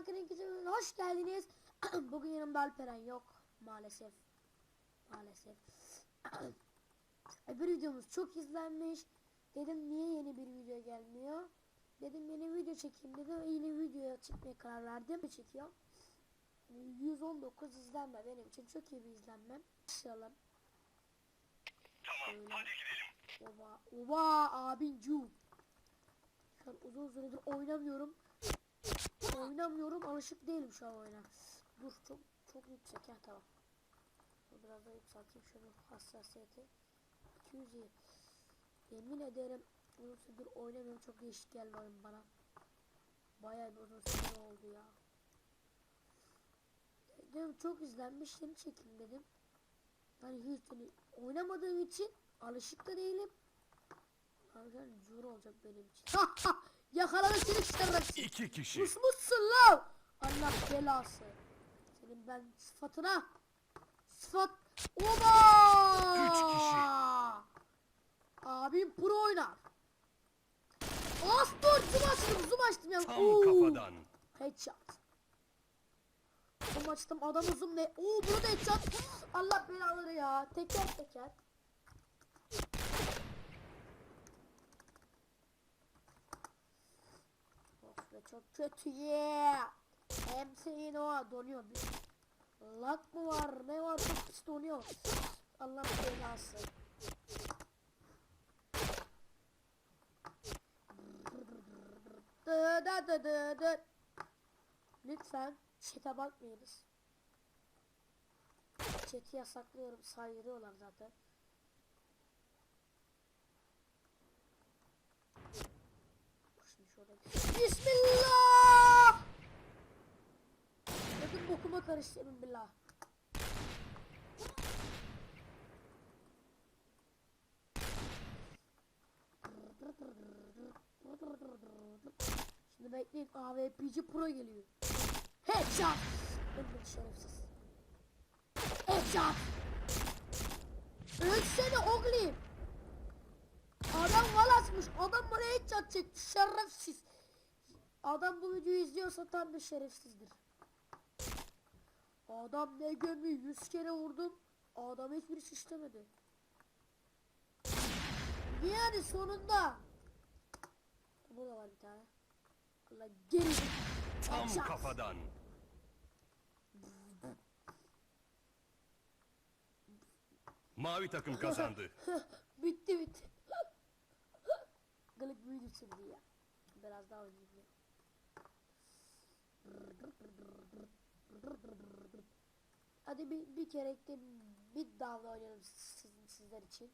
Ankara'nın kitapına hoş geldiniz. Bugün yanımda Alperen yok. Maalesef. Maalesef. Öbür videomuz çok izlenmiş. Dedim niye yeni bir video gelmiyor? Dedim yeni video çekeyim dedim. Yeni video çekmeye karar verdim. Çekiyor. 119 izlenme benim için çok iyi bir izlenme. Başlayalım. Tamam Öyle. hadi gidelim. Oba, oba abincu. Şu an uzun süredir oynamıyorum. Oynamıyorum, alışık değilim şu an oyuna. Dur çok çok yüksek ya tamam. Biraz daha yükselteyim şunu hassasiyeti. 200 iyi. Yemin ederim uzun süredir oynamıyorum çok değişik geldi bana. Bayağı bir uzun süre oldu ya. Dedim çok izlenmiş seni çekeyim dedim. Hani hiç hani oynamadığım için alışık da değilim. Harbiden cur olacak benim için. Yakaladı seni şerefsiz. İki kişi. Kusmuşsun lan. Allah belası. Senin ben sıfatına. Sıfat. Oba. Üç kişi. Abim pro oynar. As dur zoom açtım zoom açtım ya. Tam Oo. kafadan. Headshot. Zoom açtım adamı zoom ne? Oo bunu da headshot. Allah belaları ya. Teker teker. Çok kötü ya. Hem senin o donuyor. Lag mı var ne var çok pis donuyor. Allah belası. Lütfen chat'e bakmayınız. Chat'i yasaklıyorum saydırıyorlar zaten. Şimdi şöyle Bismillah! Bokuma karıştı emin billah. Şimdi bekleyin AWP'ci Pro geliyor. Headshot! Öldür şerefsiz. Headshot! Ölsene oğlum! Adam valasmış. Adam bana headshot çekti. Şerefsiz. Adam bu videoyu izliyorsa tam bir şerefsizdir. Adam ne gömü 100 kere vurdum. Adam hiçbir şey işlemedi. Yani sonunda. Burada var bir tane. Allah geri. Tam Headshot. kafadan. Mavi takım kazandı. bitti bitti. Gılık büyüdü şimdi ya. Biraz daha oynayayım ya. Hadi bir, bir kere de bir down oynayalım sizin, sizler için.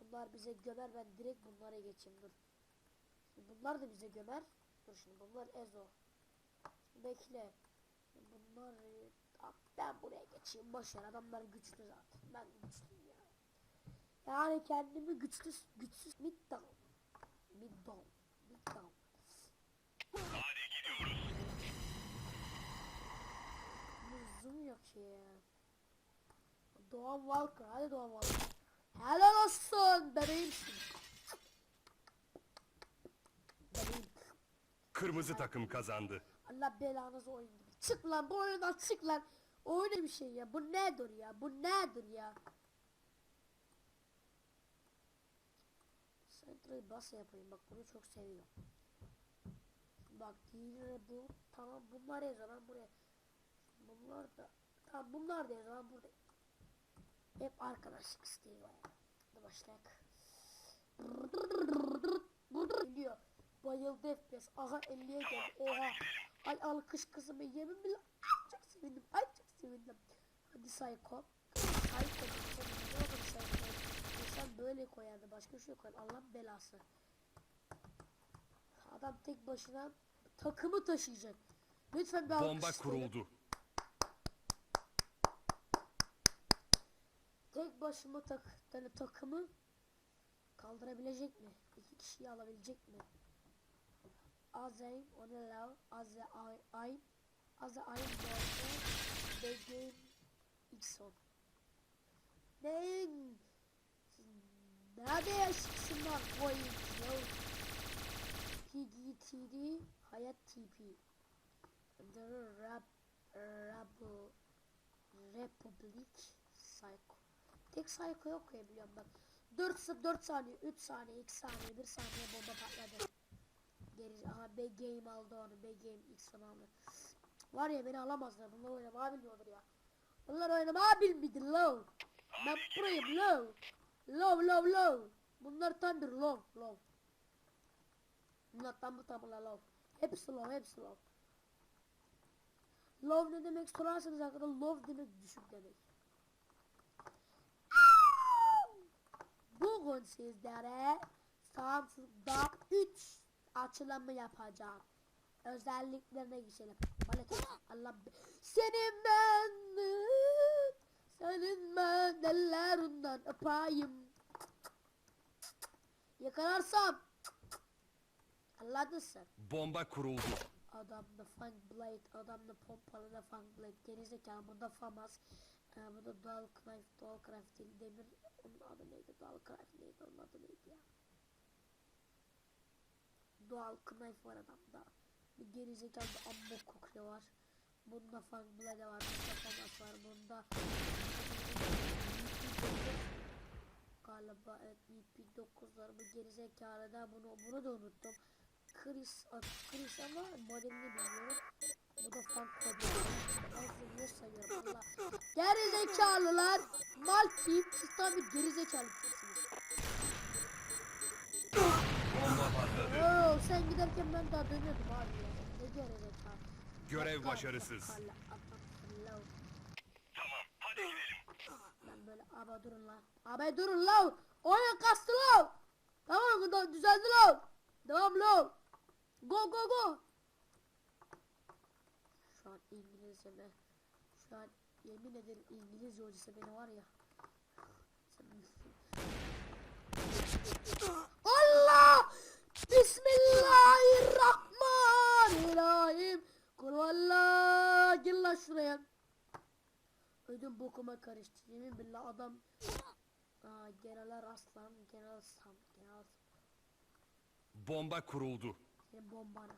Bunlar bize gömer ben direkt bunlara geçeyim dur. Bunlar da bize gömer. Dur şimdi bunlar Ezo. Bekle. Bunlar ben buraya geçeyim boşver adamlar güçlü zaten. Ben güçlüyüm ya. Yani kendimi güçlü güçsüz mid down. Mid down. Mid down. Hadi gidiyoruz. Lüzum yok ki ya. Doğan Walker. Hadi Doğan Walker. Helal olsun bebeğimsin. Bebeğim. Kırmızı takım kazandı. Allah belanızı oyun gibi. Çık lan bu oyundan çık lan. Oyun bir şey ya. Bu nedir ya? Bu nedir ya? Central bas yapayım. Bak bunu çok seviyorum. Bak diğeri bu. Tamam bunlar yazıyor lan buraya. Bunlar da. Tamam bunlar da yazıyor lan burada. Hep arkadaşlık isteği var. Hadi başlayalım. Geliyor. Bayıldı FPS. Aha 50'ye geldi. Oha. Ay alkış kızımı yemin bile. Ay çok sevindim. Ay çok sevindim. Hadi Psycho. Psycho. Ne oldu Psycho? İnsan böyle koyardı. Başka bir şey koyar. Allah belası. Adam tek başına takımı taşıyacak. Lütfen bir Bomba kuruldu. Tek başıma tak yani takımı kaldırabilecek mi? İki kişiyi alabilecek mi? Azay, Onelav, Azay, Ay, Azay, Ay, Borsa, Begin, Xon. Ne? Nerede yaşasınlar bu oyun? Yo. PGTD, Hayat TP. The Rap, Rabu, Republic Psycho. Tek Psycho'yu okuyabiliyorum bak. 4, 4 saniye, 3 saniye, 2 saniye, 1 saniye bomba patladı. Geri, aha B game aldı onu. B game son aldı. Var ya beni alamazlar. Bunlar oynamayı bilmiyordur ya. Bunlar oynamayı bilmiyordur low. Ben proyum low. Low low low. Bunlar tam bir low low. Bunlar tam bu tamla low. Hepsi low hepsi low. Love ne demek sorarsanız arkadaşlar love demek düşük demek. Bugün sizlere Samsung'da 3 açılımı yapacağım. Özelliklerine geçelim. Balet Allah senin ben senin ben ellerinden öpeyim. Yakalarsam Anladın sen. Bomba kuruldu. Adamda fang blade, adamda pompalı da fang blade. Gerizekalı bunda famas. Ee, bunda dual knife, dual craft değil demir. Onun adı neydi? Dual craft neydi? Onun adı neydi ya? Dual knife var adamda. Bir gerizekalı da ammo kokre var. Bunda fang blade var. Bunda famas var. Bunda galiba evet BP9 var. Bu gerizekalı da bunu bunu da unuttum. Chris, Chris ama modelini bilmiyorum. Bu da fan kodu. Ben size ne sayıyorum Allah. Gerizekalılar. Mal kim? Siz tam bir gerizekalı kimsiniz? Oo, sen giderken ben daha dönüyordum abi ya. Ne gerizekalı. Görev başarısız. Tamam hadi gidelim. Ben böyle abi durun lan. Abi durun lan. Oyun kastı lan. Tamam Düzeldi lan. Devam lan. Go go go. Şu mi? Şu an yemin ederim İngilizce hocası beni var ya. Allah! Bismillahirrahmanirrahim. Kul Allah gel lan şuraya. Ödüm bokuma karıştı. Yemin billah adam Aa, General Aslan, General Sam, General Bomba kuruldu. senin bombana.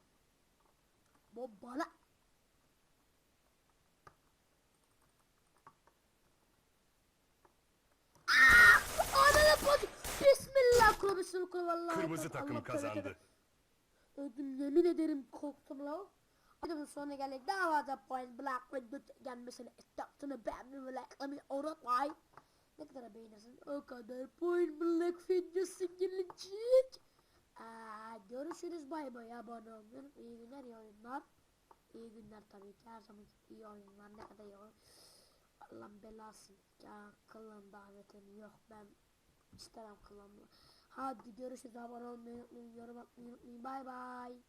Bombana. Aa! Ananı bak. Bismillah vallahi. Kırmızı Allah takım tövbe kazandı. Ödüm yemin ederim korktum la. Videonun sonuna geldik. Daha fazla point black ve göt gelmesini isterseniz beğenmeyi ve like'lamayı unutmayın. Ne kadar beğenirsin o kadar point black videosu gelecek. Aa, görüşürüz bay bay abone olun. İyi günler iyi oyunlar. İyi günler tabii ki her zaman iyi oyunlar ne kadar iyi oyun. Allah'ın belası. Ya kılın davetim yok ben isterim kılımı. Hadi görüşürüz. Abone olmayı unutmayın. Yorum atmayı unutmayın. Bay bay.